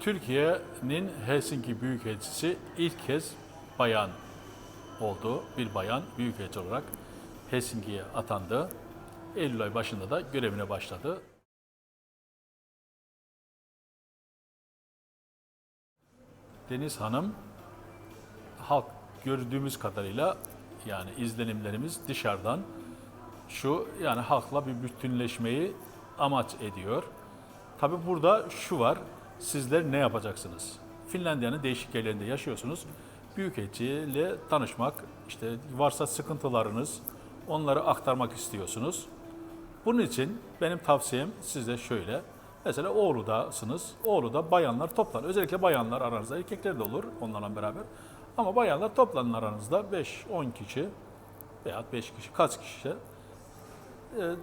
Türkiye'nin Helsinki Büyükelçisi ilk kez bayan oldu. Bir bayan büyükelçi olarak Helsinki'ye atandı. Eylül ay başında da görevine başladı. Deniz Hanım halk gördüğümüz kadarıyla yani izlenimlerimiz dışarıdan şu yani halkla bir bütünleşmeyi amaç ediyor. Tabi burada şu var. Sizler ne yapacaksınız? Finlandiya'nın değişik yerlerinde yaşıyorsunuz. Büyükelçiyle tanışmak, işte varsa sıkıntılarınız, onları aktarmak istiyorsunuz. Bunun için benim tavsiyem size şöyle. Mesela Oğlu'dasınız. Oğlu'da bayanlar toplanın. Özellikle bayanlar aranızda, erkekler de olur onlarla beraber. Ama bayanlar toplanın aranızda 5-10 kişi veya 5 kişi, kaç kişi e,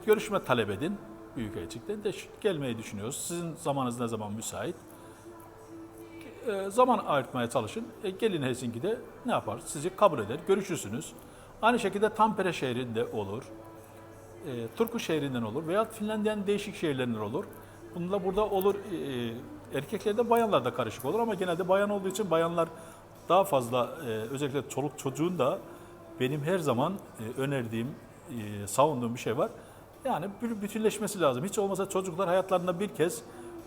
görüşme talep edin. Büyükelçilikten de şu- gelmeyi düşünüyoruz. Sizin zamanınız ne zaman müsait? E, zaman ayırtmaya çalışın. E, gelin Helsinki'de ne yapar? Sizi kabul eder, görüşürsünüz. Aynı şekilde Tampere şehrinde olur. E, Turku şehrinden olur veya Finlandiya'nın değişik şehirlerinden olur. Bununla burada olur. E, erkeklerde bayanlar da karışık olur ama genelde bayan olduğu için bayanlar daha fazla e, özellikle çoluk çocuğun da benim her zaman e, önerdiğim, e, savunduğum bir şey var. Yani bütünleşmesi lazım. Hiç olmasa çocuklar hayatlarında bir kez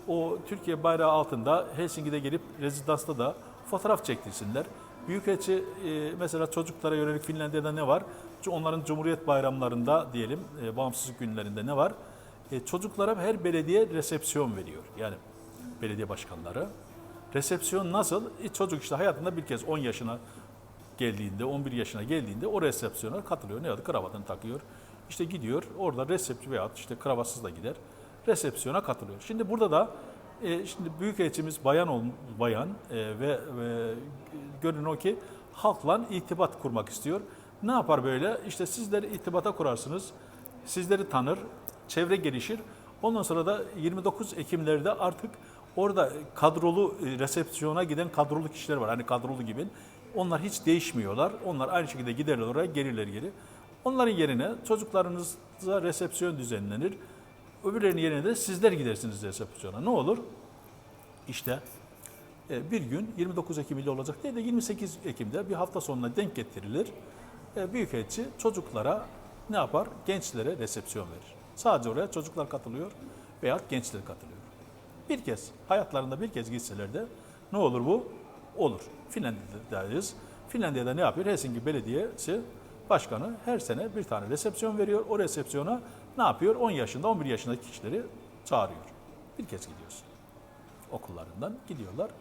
o Türkiye bayrağı altında Helsinki'de gelip rezidansta da fotoğraf çektirsinler. Büyükelçi e, mesela çocuklara yönelik Finlandiya'da ne var? Onların Cumhuriyet bayramlarında diyelim, e, bağımsızlık günlerinde ne var? E, çocuklara her belediye resepsiyon veriyor. Yani belediye başkanları. Resepsiyon nasıl? E, çocuk işte hayatında bir kez 10 yaşına geldiğinde, 11 yaşına geldiğinde o resepsiyona katılıyor. Ne adı? Kravatını takıyor. İşte gidiyor, orada resepsiyon veya işte kravatsız da gider. Resepsiyona katılıyor. Şimdi burada da e, şimdi büyükelçimiz bayan ol, bayan e, ve, ve görün o ki halkla irtibat kurmak istiyor. Ne yapar böyle? İşte sizleri irtibata kurarsınız. Sizleri tanır, çevre gelişir. Ondan sonra da 29 Ekimlerde artık orada kadrolu e, resepsiyona giden kadrolu kişiler var. Hani kadrolu gibi. Onlar hiç değişmiyorlar. Onlar aynı şekilde giderler oraya, gelirler geri. Onların yerine çocuklarınıza resepsiyon düzenlenir. Öbürlerinin yerine de sizler gidersiniz resepsiyona. Ne olur? İşte e, bir gün 29 Ekim ile olacak değil de 28 Ekim'de bir hafta sonuna denk getirilir. E, Büyükelçi çocuklara ne yapar? Gençlere resepsiyon verir. Sadece oraya çocuklar katılıyor veya gençler katılıyor. Bir kez, hayatlarında bir kez gitseler de ne olur bu? Olur. Finlandiya'dayız. Finlandiya'da ne yapıyor? Helsinki Belediyesi Başkanı her sene bir tane resepsiyon veriyor. O resepsiyona ne yapıyor? 10 yaşında, 11 yaşındaki kişileri çağırıyor. Bir kez gidiyorsun okullarından gidiyorlar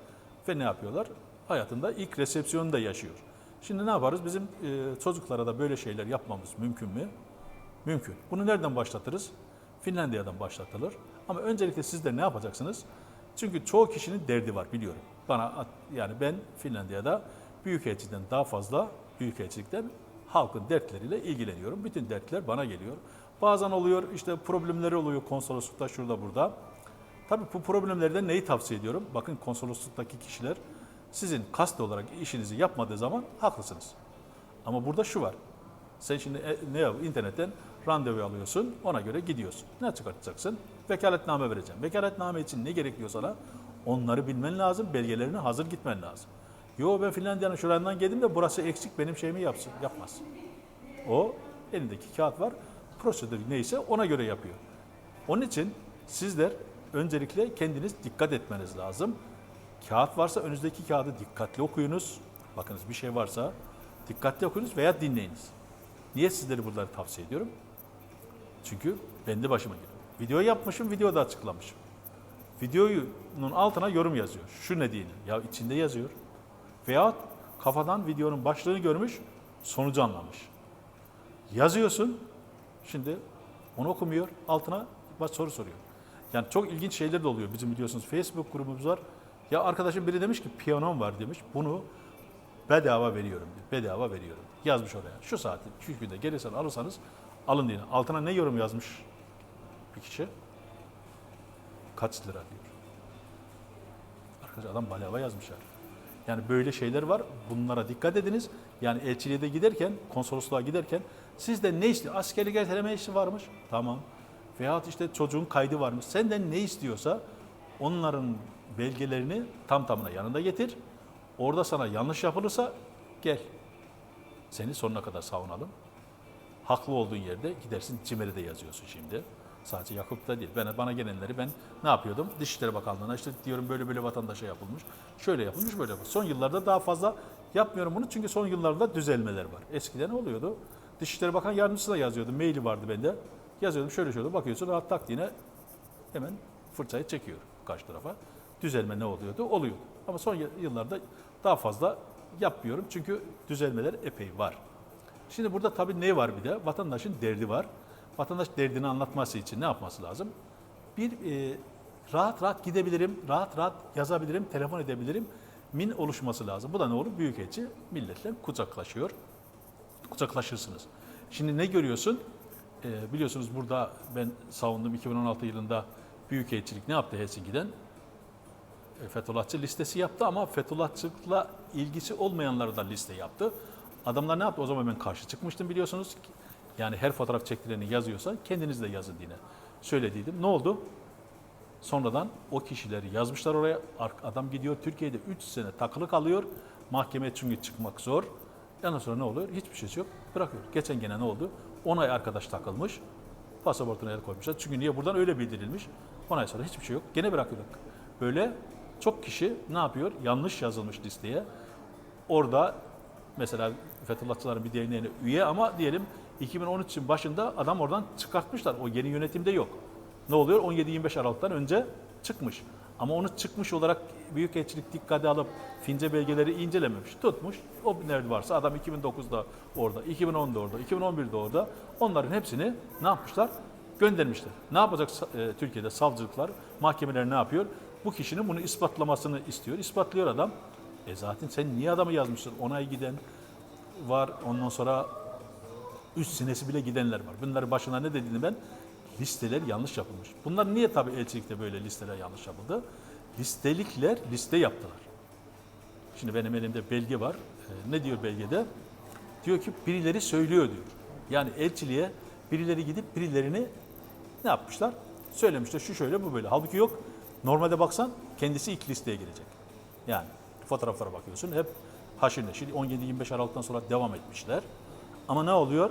ve ne yapıyorlar? Hayatında ilk resepsiyonu da yaşıyor. Şimdi ne yaparız? Bizim e, çocuklara da böyle şeyler yapmamız mümkün mü? Mümkün. Bunu nereden başlatırız? Finlandiya'dan başlatılır. Ama öncelikle siz de ne yapacaksınız? Çünkü çoğu kişinin derdi var biliyorum. Bana yani ben Finlandiya'da büyükelçiden daha fazla büyükelçilikten halkın dertleriyle ilgileniyorum. Bütün dertler bana geliyor. Bazen oluyor işte problemleri oluyor konsoloslukta şurada burada. Tabii bu problemlerden neyi tavsiye ediyorum? Bakın konsolosluktaki kişiler sizin kast olarak işinizi yapmadığı zaman haklısınız. Ama burada şu var. Sen şimdi e, ne yap? internetten randevu alıyorsun, ona göre gidiyorsun. Ne çıkartacaksın? Vekaletname vereceğim. Vekaletname için ne gerekiyor sana? Onları bilmen lazım, belgelerini hazır gitmen lazım. Yo ben Finlandiya'nın şuralarından geldim de burası eksik benim şeyimi yapsın. Yapmaz. O elindeki kağıt var. Prosedür neyse ona göre yapıyor. Onun için sizler öncelikle kendiniz dikkat etmeniz lazım. Kağıt varsa önünüzdeki kağıdı dikkatli okuyunuz. Bakınız bir şey varsa dikkatli okuyunuz veya dinleyiniz. Niye sizleri bunları tavsiye ediyorum? Çünkü ben de başıma geliyor. Video yapmışım, videoda açıklamışım. Videonun altına yorum yazıyor. Şu ne diyeyim? Ya içinde yazıyor. Veya kafadan videonun başlığını görmüş, sonucu anlamış. Yazıyorsun, şimdi onu okumuyor, altına baş soru soruyor. Yani çok ilginç şeyler de oluyor. Bizim biliyorsunuz Facebook grubumuz var. Ya arkadaşım biri demiş ki piyanom var demiş. Bunu bedava veriyorum diyor. Bedava veriyorum. Yazmış oraya. Şu saatte, şu günde gelirsen alırsanız alın diye. Altına ne yorum yazmış bir kişi? Kaç lira diyor. Arkadaş adam bedava yazmışlar. Yani böyle şeyler var. Bunlara dikkat ediniz. Yani elçiliğe de giderken, konsolosluğa giderken sizde ne istiyor? Askerlik erteleme işi varmış. Tamam. Veyahut işte çocuğun kaydı varmış. Senden ne istiyorsa onların belgelerini tam tamına yanında getir. Orada sana yanlış yapılırsa gel. Seni sonuna kadar savunalım. Haklı olduğun yerde gidersin CİMER'e de yazıyorsun şimdi. Sadece Yakup'ta değil. Ben, bana gelenleri ben ne yapıyordum? Dışişleri Bakanlığı'na işte diyorum böyle böyle vatandaşa yapılmış. Şöyle yapılmış böyle yapılmış. Son yıllarda daha fazla yapmıyorum bunu çünkü son yıllarda düzelmeler var. Eskiden oluyordu? Dışişleri Bakan Yardımcısı da yazıyordu. Maili vardı bende. Yazıyordum şöyle şöyle bakıyorsun rahat taktiğine hemen fırçayı çekiyor karşı tarafa. Düzelme ne oluyordu? Oluyordu. Ama son yıllarda daha fazla yapmıyorum çünkü düzelmeler epey var. Şimdi burada tabii ne var bir de? Vatandaşın derdi var. Vatandaş derdini anlatması için ne yapması lazım? Bir e, rahat rahat gidebilirim, rahat rahat yazabilirim, telefon edebilirim min oluşması lazım. Bu da ne olur? Büyükelçi milletle kucaklaşıyor. Kucaklaşırsınız. Şimdi ne görüyorsun? E, biliyorsunuz burada ben savundum 2016 yılında Büyükelçilik ne yaptı Helsinki'den? E, Fethullahçı listesi yaptı ama Fethullahçılıkla ilgisi olmayanları da liste yaptı. Adamlar ne yaptı? O zaman ben karşı çıkmıştım biliyorsunuz. Yani her fotoğraf çektiğini yazıyorsa kendiniz de yazın diye söylediydim. Ne oldu? Sonradan o kişileri yazmışlar oraya. Adam gidiyor Türkiye'de 3 sene takılı kalıyor. Mahkemeye çünkü çıkmak zor. Ondan sonra ne oluyor? Hiçbir şey yok. Bırakıyor. Geçen gene ne oldu? 10 ay arkadaş takılmış. Pasaportuna el koymuşlar. Çünkü niye? Buradan öyle bildirilmiş. 10 ay sonra hiçbir şey yok. Gene bırakıyorlar. Böyle çok kişi ne yapıyor? Yanlış yazılmış listeye. Orada mesela Fethullahçıların bir derneğine üye ama diyelim 2013'ün başında adam oradan çıkartmışlar. O yeni yönetimde yok. Ne oluyor? 17-25 Aralık'tan önce çıkmış. Ama onu çıkmış olarak Büyükelçilik dikkate alıp fince belgeleri incelememiş. Tutmuş. O nerede varsa adam 2009'da orada, 2010'da orada, 2011'de orada. Onların hepsini ne yapmışlar? Göndermişler. Ne yapacak e, Türkiye'de savcılıklar, mahkemeler ne yapıyor? Bu kişinin bunu ispatlamasını istiyor. İspatlıyor adam. E zaten sen niye adamı yazmışsın? Onay giden var. Ondan sonra üst sinesi bile gidenler var. Bunların başına ne dediğini ben listeler yanlış yapılmış. Bunlar niye tabii elçilikte böyle listeler yanlış yapıldı? Listelikler liste yaptılar. Şimdi benim elimde belge var. Ee, ne diyor belgede? Diyor ki birileri söylüyor diyor. Yani elçiliğe birileri gidip birilerini ne yapmışlar? Söylemişler şu şöyle bu böyle. Halbuki yok. Normalde baksan kendisi ilk listeye girecek. Yani fotoğraflara bakıyorsun hep haşir neşir 17-25 Aralık'tan sonra devam etmişler. Ama ne oluyor?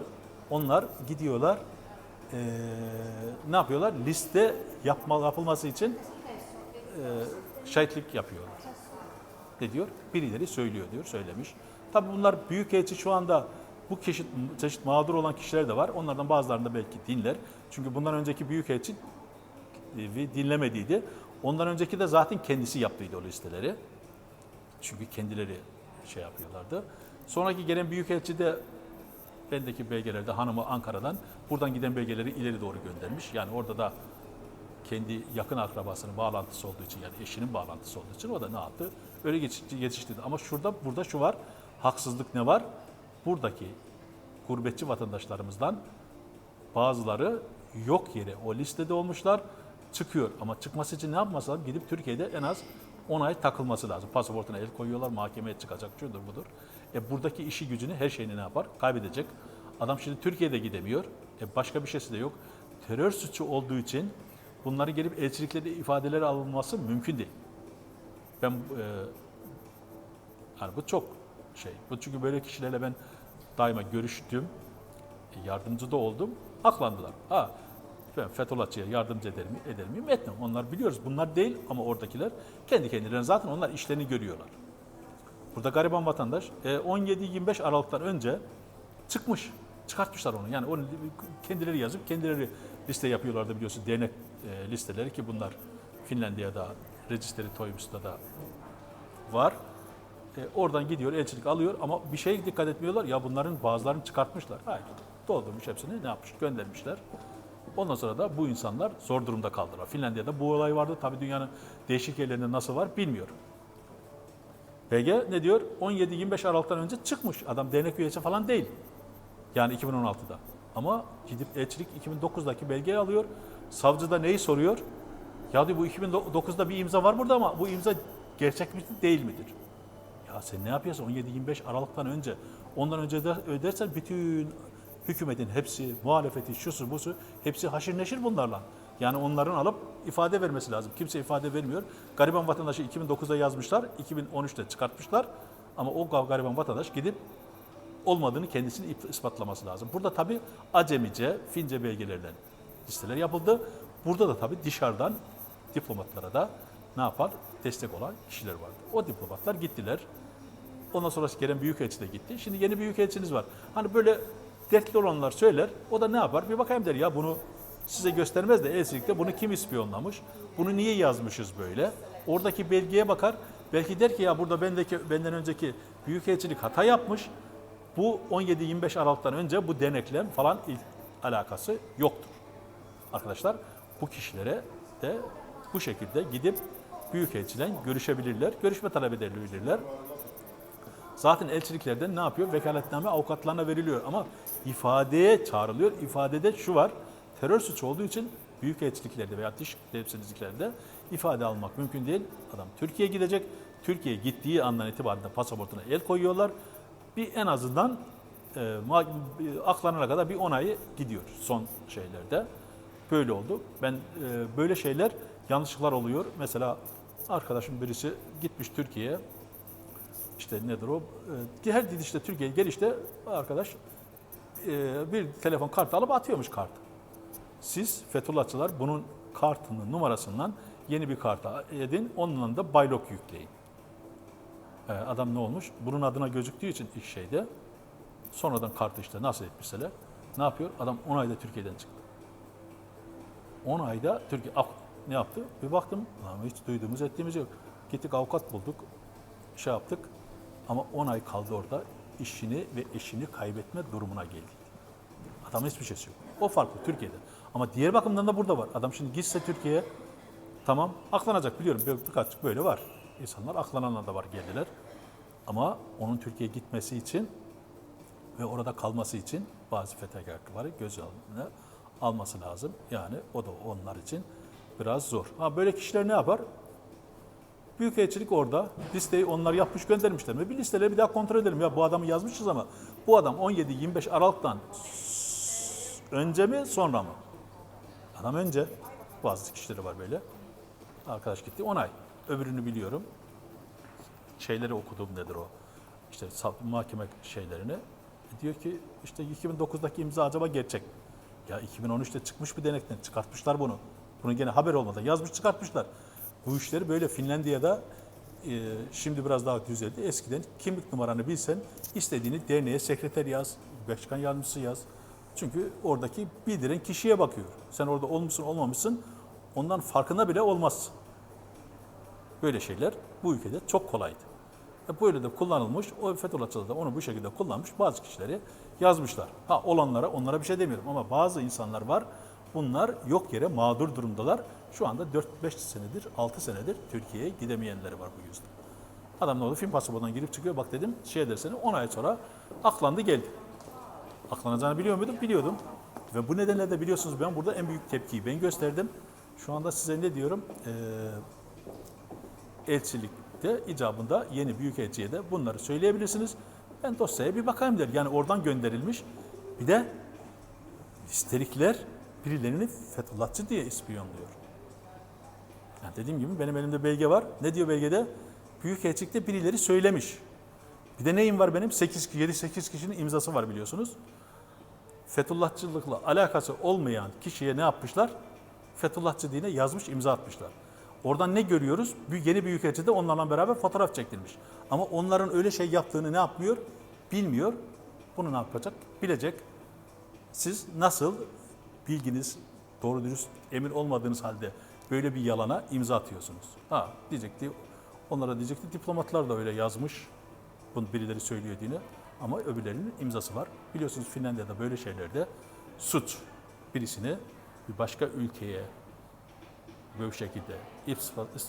Onlar gidiyorlar eee, ne yapıyorlar? Liste yapma, yapılması için eee şahitlik yapıyorlar. Ne diyor? Birileri söylüyor diyor, söylemiş. Tabii bunlar büyükelçi şu anda bu çeşit, çeşit mağdur olan kişiler de var. Onlardan bazılarını da belki dinler. Çünkü bundan önceki büyükelçi e, dinlemediydi. Ondan önceki de zaten kendisi yaptıydı o listeleri. Çünkü kendileri şey yapıyorlardı. Sonraki gelen büyükelçi de bendeki belgelerde hanımı Ankara'dan buradan giden belgeleri ileri doğru göndermiş. Yani orada da kendi yakın akrabasının bağlantısı olduğu için yani eşinin bağlantısı olduğu için o da ne yaptı? Öyle yetişti- yetiştirdi. Ama şurada burada şu var. Haksızlık ne var? Buradaki gurbetçi vatandaşlarımızdan bazıları yok yere o listede olmuşlar çıkıyor. Ama çıkması için ne yapması lazım? Gidip Türkiye'de en az 10 ay takılması lazım. Pasaportuna el koyuyorlar, mahkemeye çıkacak, şudur budur. E buradaki işi gücünü, her şeyini ne yapar? Kaybedecek. Adam şimdi Türkiye'de gidemiyor. E başka bir şeysi de yok. Terör suçu olduğu için bunları gelip elçiliklerde ifadeleri alınması mümkün değil. Ben e, yani bu çok şey. Bu çünkü böyle kişilerle ben daima görüştüm. E, Yardımcı da oldum. Aklandılar. Ha ben Fethullahçıya yardımcı eder, mi, eder miyim? Etmem. Onlar biliyoruz. Bunlar değil ama oradakiler kendi kendilerine zaten onlar işlerini görüyorlar. Burada gariban vatandaş e, 17-25 Aralık'tan önce çıkmış. Çıkartmışlar onu. Yani onu kendileri yazıp kendileri liste yapıyorlardı biliyorsun dernek e, listeleri ki bunlar Finlandiya'da, Registeri Toimus'ta da var. E, oradan gidiyor, elçilik alıyor ama bir şey dikkat etmiyorlar. Ya bunların bazılarını çıkartmışlar. Hayır. Doldurmuş hepsini ne yapmış? Göndermişler. Ondan sonra da bu insanlar zor durumda kaldılar. Finlandiya'da bu olay vardı. Tabii dünyanın değişik yerlerinde nasıl var bilmiyorum. BG ne diyor? 17-25 Aralık'tan önce çıkmış. Adam dernek üyesi falan değil. Yani 2016'da. Ama gidip elçilik 2009'daki belgeyi alıyor. Savcı da neyi soruyor? Ya diyor bu 2009'da bir imza var burada ama bu imza gerçek mi değil midir? Ya sen ne yapıyorsun 17-25 Aralık'tan önce? Ondan önce de ödersen bütün hükümetin hepsi, muhalefeti, şusu busu hepsi haşir neşir bunlarla. Yani onların alıp ifade vermesi lazım. Kimse ifade vermiyor. Gariban vatandaşı 2009'da yazmışlar, 2013'te çıkartmışlar. Ama o gariban vatandaş gidip olmadığını kendisini ispatlaması lazım. Burada tabii acemice, fince belgelerden listeler yapıldı. Burada da tabii dışarıdan diplomatlara da ne yapar? Destek olan kişiler vardı. O diplomatlar gittiler. Ondan sonra gelen büyükelçi de gitti. Şimdi yeni büyükelçiniz var. Hani böyle dertli olanlar söyler. O da ne yapar? Bir bakayım der ya bunu size göstermez de elçilikte bunu kim ispiyonlamış? Bunu niye yazmışız böyle? Oradaki belgeye bakar. Belki der ki ya burada bendeki benden önceki büyükelçilik hata yapmış. Bu 17-25 Aralık'tan önce bu deneklem falan ilk alakası yoktur. Arkadaşlar bu kişilere de bu şekilde gidip büyükelçiden görüşebilirler. Görüşme talep edebilirler. Zaten elçiliklerden ne yapıyor? Vekaletname avukatlarına veriliyor ama ifadeye çağrılıyor. İfadede şu var. Terör suçu olduğu için büyük elçiliklerde veya dış temsilciliklerde ifade almak mümkün değil. Adam Türkiye'ye gidecek. Türkiye'ye gittiği andan itibaren pasaportuna el koyuyorlar. Bir en azından e, e, aklanana kadar bir onayı gidiyor son şeylerde. Böyle oldu. Ben e, böyle şeyler yanlışlıklar oluyor. Mesela arkadaşım birisi gitmiş Türkiye'ye işte nedir o? Ee, Her gidişte Türkiye'ye gelişte arkadaş e, bir telefon kartı alıp atıyormuş kart. Siz Fethullahçılar bunun kartının numarasından yeni bir kart edin. Onunla da baylok yükleyin. Ee, Adam ne olmuş? Bunun adına gözüktüğü için ilk şeyde sonradan kartı işte nasıl etmişseler ne yapıyor? Adam 10 ayda Türkiye'den çıktı. 10 ayda Türkiye Af- ne yaptı? Bir baktım hiç duyduğumuz ettiğimiz yok. Gittik avukat bulduk şey yaptık ama 10 ay kaldı orada işini ve eşini kaybetme durumuna geldi. Adamın hiçbir şeysi yok. O farklı Türkiye'de. Ama diğer bakımdan da burada var. Adam şimdi gitse Türkiye'ye tamam aklanacak biliyorum bir, birkaç böyle var. İnsanlar aklananlar da var geldiler. Ama onun Türkiye'ye gitmesi için ve orada kalması için bazı fedakarlıkları göz önüne alması lazım. Yani o da onlar için biraz zor. Ha böyle kişiler ne yapar? Büyükelçilik orada. Listeyi onlar yapmış göndermişler mi? Bir listeleri bir daha kontrol edelim. Ya bu adamı yazmışız ama bu adam 17-25 Aralık'tan önce mi sonra mı? Adam önce. Bazı kişileri var böyle. Arkadaş gitti 10 ay. Öbürünü biliyorum. Şeyleri okudum nedir o? İşte mahkeme şeylerini. E diyor ki işte 2009'daki imza acaba gerçek. Ya 2013'te çıkmış bir denekten çıkartmışlar bunu. Bunu gene haber olmadan yazmış çıkartmışlar. Bu işleri böyle Finlandiya'da e, şimdi biraz daha düzeldi. Eskiden kimlik numaranı bilsen istediğini derneğe sekreter yaz, başkan yardımcısı yaz. Çünkü oradaki bildiren kişiye bakıyor. Sen orada olmuşsun olmamışsın ondan farkında bile olmazsın. Böyle şeyler bu ülkede çok kolaydı. E böyle de kullanılmış, o Fethullahçılar da onu bu şekilde kullanmış, bazı kişileri yazmışlar. Ha olanlara, onlara bir şey demiyorum ama bazı insanlar var, bunlar yok yere mağdur durumdalar. Şu anda 4-5 senedir, 6 senedir Türkiye'ye gidemeyenleri var bu yüzden. Adam ne oldu? Film pasaportundan girip çıkıyor. Bak dedim şey dersene 10 ay sonra aklandı geldi. Aklanacağını biliyor muydum? Biliyordum. Ve bu nedenle de biliyorsunuz ben burada en büyük tepkiyi ben gösterdim. Şu anda size ne diyorum? Ee, elçilikte icabında yeni büyükelçiye de bunları söyleyebilirsiniz. Ben dosyaya bir bakayım der. Yani oradan gönderilmiş. Bir de listelikler birilerini Fethullahçı diye ispiyonluyor. Yani dediğim gibi benim elimde belge var. Ne diyor belgede? Büyükelçilikte birileri söylemiş. Bir de neyim var benim? 8 7-8 kişinin imzası var biliyorsunuz. Fethullahçılıkla alakası olmayan kişiye ne yapmışlar? Fethullahçı diye yazmış, imza atmışlar. Oradan ne görüyoruz? Bir yeni büyükelçi de onlarla beraber fotoğraf çekilmiş. Ama onların öyle şey yaptığını ne yapmıyor? Bilmiyor. Bunu ne yapacak? Bilecek. Siz nasıl bilginiz doğru dürüst emin olmadığınız halde böyle bir yalana imza atıyorsunuz? Ha diyecekti. Onlara diyecekti diplomatlar da öyle yazmış. Bunu birileri söylüyor diye. Ama öbürlerinin imzası var. Biliyorsunuz Finlandiya'da böyle şeylerde suç birisini bir başka ülkeye böyle şekilde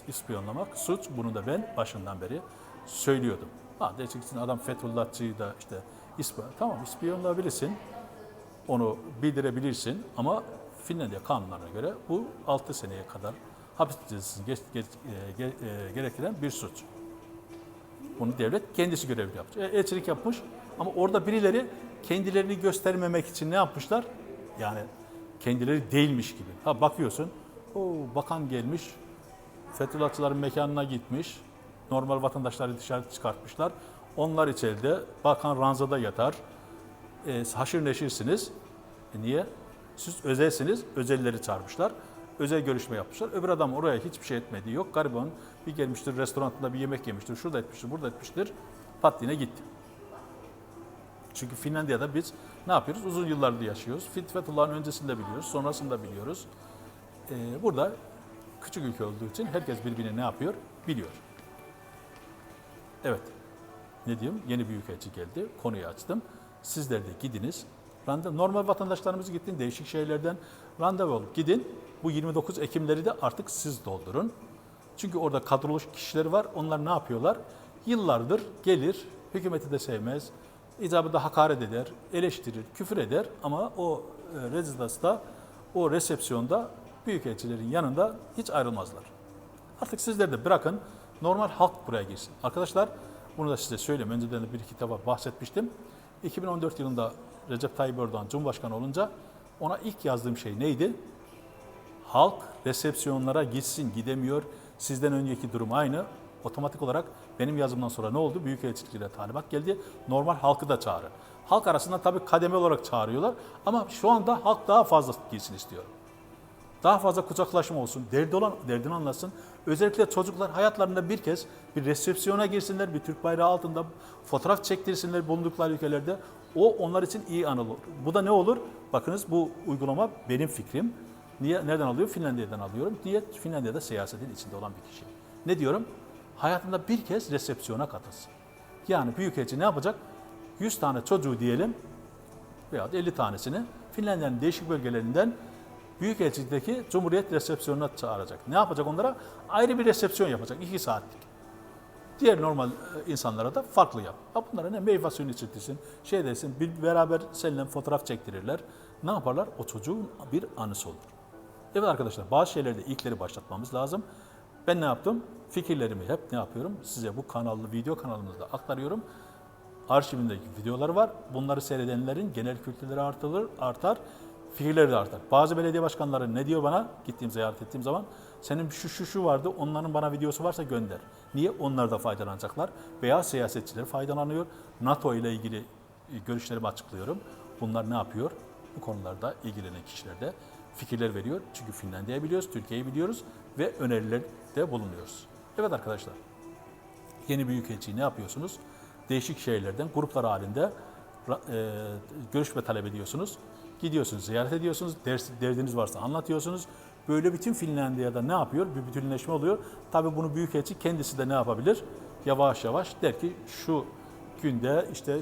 ispiyonlamak suç. Bunu da ben başından beri söylüyordum. Ha diyeceksin adam Fethullahçıyı da işte ispa tamam ispiyonlayabilirsin. Onu bildirebilirsin ama Finlandiya kanunlarına göre bu 6 seneye kadar hapis cezasını geç- geç- e, ge- e, gerektiren bir suç. Bunu devlet kendisi görevli yapmış. E, elçilik yapmış ama orada birileri kendilerini göstermemek için ne yapmışlar? Yani kendileri değilmiş gibi. Ha bakıyorsun O bakan gelmiş, Fethullahçıların mekanına gitmiş. Normal vatandaşları dışarı çıkartmışlar. Onlar içeride, bakan ranzada yatar. E, haşır neşirsiniz. E, niye? Siz özelsiniz, özelleri çağırmışlar. Özel görüşme yapmışlar. Öbür adam oraya hiçbir şey etmediği yok. Gariban bir gelmiştir, restoranda bir yemek yemiştir, şurada etmiştir, burada etmiştir. Pat yine gitti. Çünkü Finlandiya'da biz ne yapıyoruz? Uzun yıllardır yaşıyoruz. Fethullah'ın öncesinde biliyoruz, sonrasında biliyoruz. Ee, burada küçük ülke olduğu için herkes birbirini ne yapıyor? Biliyor. Evet. Ne diyeyim? Yeni büyükelçi geldi. Konuyu açtım. Sizler de gidiniz. Randevu, normal vatandaşlarımız gittin değişik şeylerden randevu olup gidin. Bu 29 Ekimleri de artık siz doldurun. Çünkü orada kadrolu kişiler var. Onlar ne yapıyorlar? Yıllardır gelir, hükümeti de sevmez, icabında hakaret eder, eleştirir, küfür eder ama o e, o resepsiyonda büyükelçilerin yanında hiç ayrılmazlar. Artık sizler de bırakın normal halk buraya girsin. Arkadaşlar bunu da size söyleyeyim. Önceden de bir iki defa bahsetmiştim. 2014 yılında Recep Tayyip Erdoğan Cumhurbaşkanı olunca ona ilk yazdığım şey neydi? Halk resepsiyonlara gitsin gidemiyor. Sizden önceki durum aynı. Otomatik olarak benim yazımdan sonra ne oldu? Büyükelçiliklere talimat geldi. Normal halkı da çağırın. Halk arasında tabii kademe olarak çağırıyorlar. Ama şu anda halk daha fazla girsin istiyor. Daha fazla kucaklaşma olsun, derdi olan derdini anlasın. Özellikle çocuklar hayatlarında bir kez bir resepsiyona girsinler, bir Türk bayrağı altında fotoğraf çektirsinler bulundukları ülkelerde. O onlar için iyi anı olur. Bu da ne olur? Bakınız bu uygulama benim fikrim. Niye, nereden alıyor? Finlandiya'dan alıyorum. Niye? Finlandiya'da siyasetin içinde olan bir kişi. Ne diyorum? Hayatında bir kez resepsiyona katılsın. Yani Büyükelçi ne yapacak? 100 tane çocuğu diyelim veya 50 tanesini Finlandiya'nın değişik bölgelerinden Büyükelçilikteki Cumhuriyet resepsiyonuna çağıracak. Ne yapacak onlara? Ayrı bir resepsiyon yapacak. 2 saatlik. Diğer normal e, insanlara da farklı yap. Ha bunlara ne meyve suyunu içirtirsin, şey desin, bir beraber seninle fotoğraf çektirirler. Ne yaparlar? O çocuğun bir anısı olur. Evet arkadaşlar bazı şeylerde ilkleri başlatmamız lazım. Ben ne yaptım? Fikirlerimi hep ne yapıyorum? Size bu kanallı video kanalımızda aktarıyorum. Arşivimdeki videolar var. Bunları seyredenlerin genel kültürleri artırır, artar, fikirleri de artar. Bazı belediye başkanları ne diyor bana? Gittiğim ziyaret ettiğim zaman senin şu şu şu vardı, onların bana videosu varsa gönder. Niye? Onlar da faydalanacaklar. Veya siyasetçiler faydalanıyor. NATO ile ilgili e, görüşlerimi açıklıyorum. Bunlar ne yapıyor? Bu konularda ilgilenen kişiler de fikirler veriyor. Çünkü Finlandiya'yı biliyoruz, Türkiye'yi biliyoruz ve önerilerde bulunuyoruz. Evet arkadaşlar, yeni büyükelçiyi ne yapıyorsunuz? Değişik şehirlerden gruplar halinde e, görüşme talep ediyorsunuz. Gidiyorsunuz, ziyaret ediyorsunuz, ders, derdiniz varsa anlatıyorsunuz. Böyle bütün Finlandiya'da ne yapıyor? Bir bütünleşme oluyor. Tabii bunu büyükelçi kendisi de ne yapabilir? Yavaş yavaş der ki şu günde işte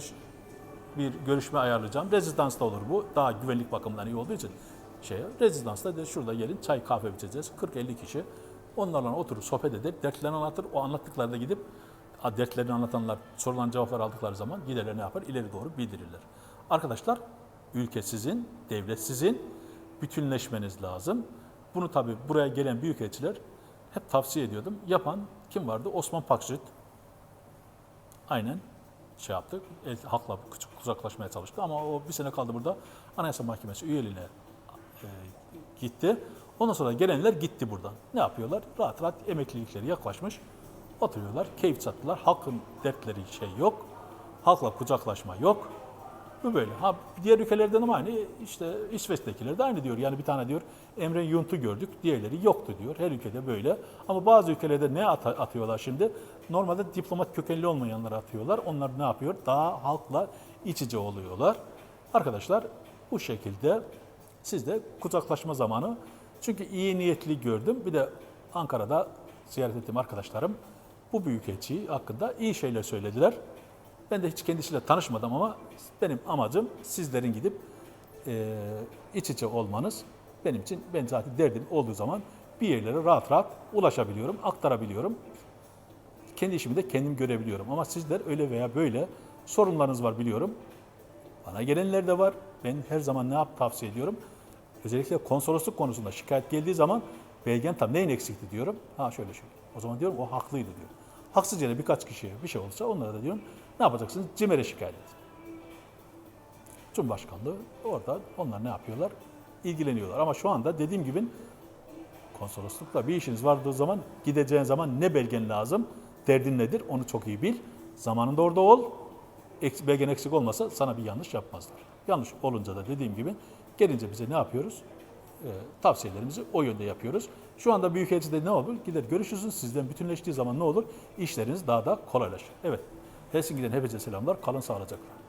bir görüşme ayarlayacağım. Rezidansta olur bu. Daha güvenlik bakımından iyi olduğu için şey. Rezidansta de şurada gelin çay kahve içeceğiz. 40-50 kişi. Onlarla oturup sohbet eder. Dertlerini anlatır. O anlattıklarında gidip dertlerini anlatanlar sorulan cevaplar aldıkları zaman giderler ne yapar? İleri doğru bildirirler. Arkadaşlar ülke sizin, devlet sizin. Bütünleşmeniz lazım. Bunu tabii buraya gelen büyükelçiler hep tavsiye ediyordum. Yapan kim vardı? Osman Pakşit. Aynen şey yaptık. El, halkla küçük uzaklaşmaya çalıştı ama o bir sene kaldı burada. Anayasa Mahkemesi üyeliğine e, gitti. Ondan sonra gelenler gitti buradan. Ne yapıyorlar? Rahat rahat emeklilikleri yaklaşmış. Oturuyorlar, keyif çattılar. Halkın dertleri şey yok. Halkla kucaklaşma yok. Bu böyle. Ha diğer ülkelerden ama aynı. İşte İsveç'tekiler de aynı diyor. Yani bir tane diyor Emre Yunt'u gördük. Diğerleri yoktu diyor. Her ülkede böyle. Ama bazı ülkelerde ne at- atıyorlar şimdi? Normalde diplomat kökenli olmayanları atıyorlar. Onlar ne yapıyor? Daha halkla iç içe oluyorlar. Arkadaşlar bu şekilde siz de kucaklaşma zamanı. Çünkü iyi niyetli gördüm. Bir de Ankara'da ziyaret ettiğim arkadaşlarım bu büyükelçi hakkında iyi şeyler söylediler. Ben de hiç kendisiyle tanışmadım ama benim amacım sizlerin gidip e, iç içe olmanız. Benim için ben zaten derdim olduğu zaman bir yerlere rahat rahat ulaşabiliyorum, aktarabiliyorum. Kendi işimi de kendim görebiliyorum. Ama sizler öyle veya böyle sorunlarınız var biliyorum. Bana gelenler de var. Ben her zaman ne yap tavsiye ediyorum? Özellikle konsolosluk konusunda şikayet geldiği zaman belgen tam neyin eksikti diyorum. Ha şöyle şöyle. O zaman diyorum o haklıydı diyor. Haksız yere birkaç kişiye bir şey olsa onlara da diyorum ne yapacaksınız? CİMER'e şikayet edin. Cumhurbaşkanlığı orada onlar ne yapıyorlar? İlgileniyorlar. Ama şu anda dediğim gibi konsoloslukla bir işiniz vardığı zaman gideceğin zaman ne belgen lazım, derdin nedir onu çok iyi bil. Zamanında orada ol. Belgen eksik olmasa sana bir yanlış yapmazlar. Yanlış olunca da dediğim gibi gelince bize ne yapıyoruz? Ee, tavsiyelerimizi o yönde yapıyoruz. Şu anda Büyükelçi'de ne olur? Gider görüşürsünüz. Sizden bütünleştiği zaman ne olur? İşleriniz daha da kolaylaşır. Evet. Helsinki'den hepinize selamlar. Kalın sağlıcakla.